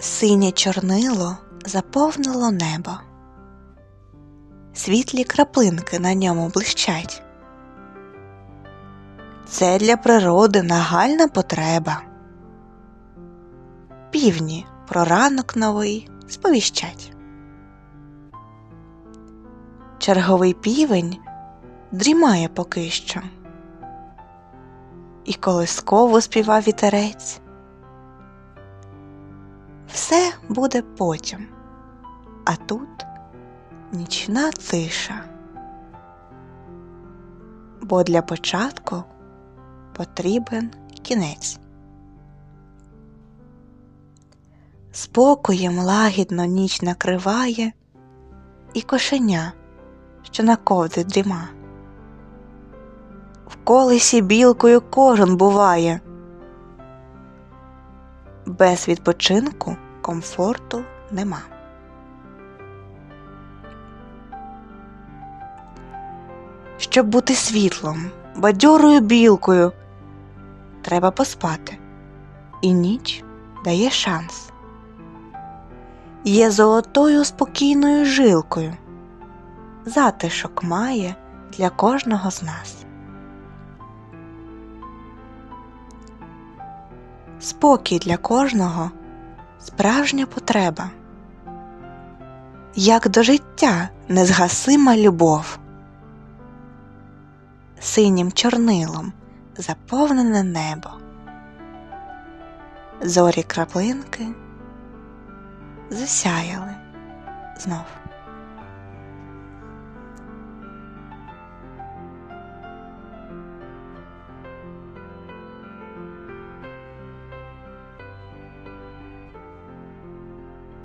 Синє чорнило заповнило небо. Світлі краплинки на ньому блищать. Це для природи нагальна потреба. Півні про ранок новий сповіщать. Черговий півень дрімає поки що. І колисково співав вітерець. Все буде потім, а тут нічна тиша. Бо для початку потрібен кінець. Спокоєм лагідно ніч накриває і кошеня, що на ковдрі дріма. В колесі білкою кожен буває. Без відпочинку комфорту нема. Щоб бути світлом, бадьорою білкою, треба поспати, і ніч дає шанс. Є золотою спокійною жилкою, затишок має для кожного з нас. Спокій для кожного справжня потреба, як до життя незгасима любов, синім чорнилом заповнене небо, зорі краплинки засяяли знов.